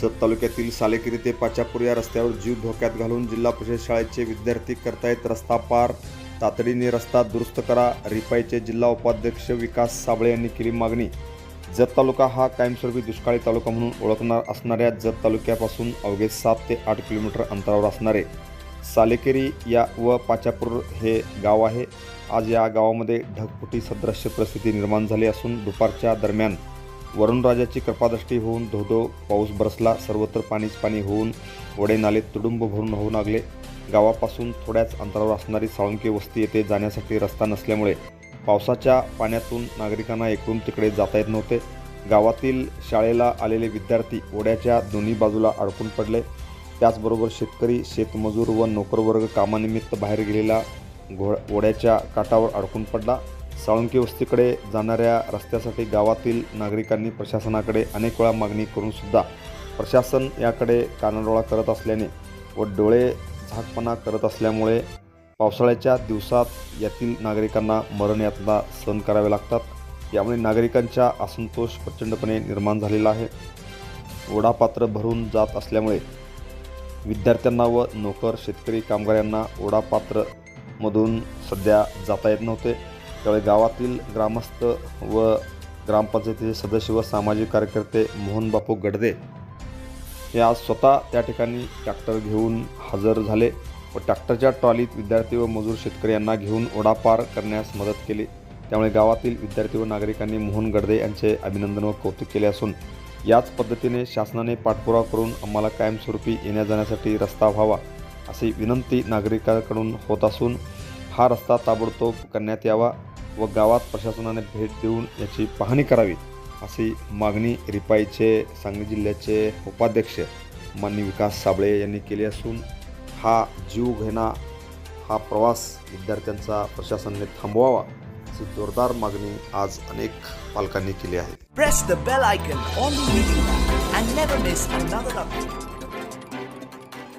सत तालुक्यातील सालेकिरी ते पाचापूर या रस्त्यावर जीव धोक्यात घालून जिल्हा परिषद शाळेचे विद्यार्थी करतायत रस्ता पार. तातडीने रस्ता दुरुस्त करा. रिपाईचे जिल्हा उपाध्यक्ष विकास साबळे यांनी केली मागणी. जत तालुका हा कायमस्वरूपी दुष्काळी तालुका म्हणून ओळखणार असणाऱ्या जत तालुक्यापासून अवघे सात ते आठ किलोमीटर अंतरावर असणारे सालेकेरी या व पाचापूर हे गाव आहे. आज या गावामध्ये ढगफुटी सदृश्य परिस्थिती निर्माण झाली असून दुपारच्या दरम्यान वरुणराजाची कृपादृष्टी होऊन धोधो पाऊस बरसला सर्वत्र पाणीच पाणी होऊन वडे नाले तुडुंब भरून होऊ लागले. गावापासून थोड्याच अंतरावर असणारी साळुंके वस्ती येथे जाण्यासाठी रस्ता नसल्यामुळे पावसाच्या पाण्यातून नागरिकांना इकडून तिकडे जाता येत नव्हते. गावातील शाळेला आलेले विद्यार्थी ओढ्याच्या दोन्ही बाजूला अडकून पडले. त्याचबरोबर शेतकरी शेतमजूर व नोकरवर्ग कामानिमित्त बाहेर गेलेला घो ओढ्याच्या काठावर अडकून पडला. साळुंकी वस्तीकडे जाणाऱ्या रस्त्यासाठी गावातील नागरिकांनी प्रशासनाकडे अनेक वेळा मागणी करूनसुद्धा प्रशासन याकडे कानाडोळा करत असल्याने व डोळे झाकपणा करत असल्यामुळे पावसाळ्याच्या दिवसात यातील नागरिकांना मरण यातना सहन करावे लागतात. यामुळे नागरिकांचा असंतोष प्रचंडपणे निर्माण झालेला आहे. ओढापात्र भरून जात असल्यामुळे विद्यार्थ्यांना व नोकर शेतकरी कामगारांना ओढापात्रमधून सध्या जाता येत नव्हते. त्यावेळी गावातील ग्रामस्थ व ग्रामपंचायतीचे सदस्य व सामाजिक कार्यकर्ते मोहनबापू गडदे हे आज स्वतः त्या ठिकाणी ट्रॅक्टर घेऊन हजर झाले व ट्रॅक्टरच्या ट्रॉलीत विद्यार्थी व मजूर शेतकरी यांना घेऊन ओढापार करण्यास मदत केली. त्यामुळे गावातील विद्यार्थी व नागरिकांनी मोहन गडदे यांचे अभिनंदन व कौतुक केले असून याच पद्धतीने शासनाने पाठपुरावा करून आम्हाला कायमस्वरूपी येण्या जाण्यासाठी रस्ता व्हावा अशी विनंती नागरिकांकडून होत असून हा रस्ता ताबडतोब करण्यात यावा. व गावात प्रशासनाने भेट देऊन याची पाहणी करावी अशी मागणी रिपाईचे सांगली जिल्ह्याचे उपाध्यक्ष मान्य विकास साबळे यांनी केली असून हा जीव घेणा हा प्रवास विद्यार्थ्यांचा प्रशासनाने थांबवावा अशी जोरदार मागणी आज अनेक पालकांनी केली आहे.